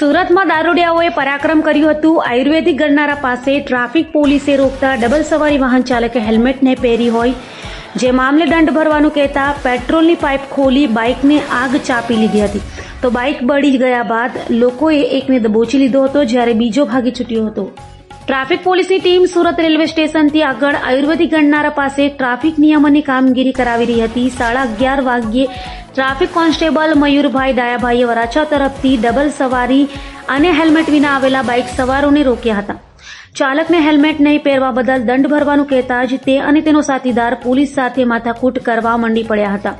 સુરતમાં દારૂડિયાઓએ પરાક્રમ કર્યું હતું. આયુર્વેદિક ગણનારા પાસે ટ્રાફિક પોલીસે રોકતા ડબલ સવારી વાહન ચાલકે હેલ્મેટને પહેરી હોય. જે મામલે દંડ ભરવાનું કહેતા પેટ્રોલની પાઇપ ખોલી બાઇકને આગ ચાપી લીધી હતી. તો બાઇક બળી ગયા બાદ લોકોએ એકને દબોચી લીધો હતો, જ્યારે બીજો ભાગી છૂટ્યો હતો. ટ્રાફિક પોલીસની ટીમ સુરત રેલવે સ્ટેશનથી આગળ આયુર્વેદિક ગણનારા પાસે ટ્રાફિક નિયમનની કામગીરી કરાવી રહી હતી. સાડા અગિયાર વાગ્યે ટ્રાફિક કોન્સ્ટેબલ મયુરભાઈ દાયાભાઈએ વરાછા તરફથી ડબલ સવારી અને હેલ્મેટ વિના આવેલા બાઇક સવારોને રોક્યા હતા. ચાલકને હેલ્મેટ નહીં પહેરવા બદલ દંડ ભરવાનું કહેતા જ તે અને તેનો સાથીદાર પોલીસ સાથે માથાકૂટ કરવા મંડી પડ્યા હતા.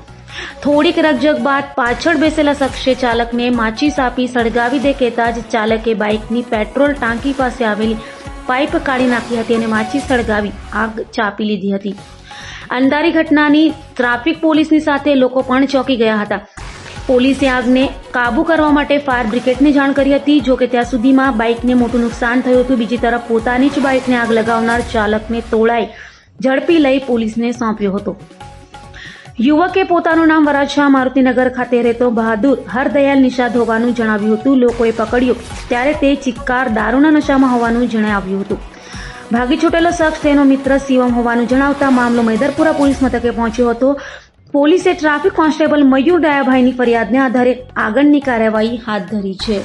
થોડીક રકજક બાદ પાછળ બેસેલા શખ્સે ચાલકને માચીસ આપી સળગાવી દે કહેતા જ ચાલકે બાઇકની પેટ્રોલ ટાંકી પાસે આવેલી પાઇપ કાઢી નાખી હતી અને માચીસ સળગાવી આગ ચાપી લીધી હતી. અંધારી ઘટનાની ટ્રાફિક પોલીસની સાથે લોકો પણ ચોંકી ગયા હતા. પોલીસે આગને કાબુ કરવા માટે ફાયર બ્રિગેડને જાણ કરી હતી, જો કે ત્યાં સુધીમાં બાઇકને મોટું નુકસાન થયું હતું. બીજી તરફ પોતાની જ બાઇકને આગ લગાવનાર ચાલકને તોળાઈ ઝડપી લઈ પોલીસને સોંપ્યો હતો. યુવકે પોતાનું નામ વરાછા મારુતિનગર ખાતે રહેતો બહાદુર હરદયાલ નિષાદ હોવાનું જણાવ્યું હતું. લોકોએ પકડ્યો. ત્યારે તે ચિક્કાર દારૂના નશામાં હોવાનું જણાવ્યું હતું. ભાગી છૂટેલો શખ્સ તેનો મિત્ર શિવમ હોવાનું જણાવતા મામલો મૈદરપુરા પોલીસ મથકે પહોંચ્યો હતો. પોલીસે ટ્રાફિક કોન્સ્ટેબલ મયુર ડાયાભાઈની ફરિયાદને આધારે આગળની કાર્યવાહી હાથ ધરી છે.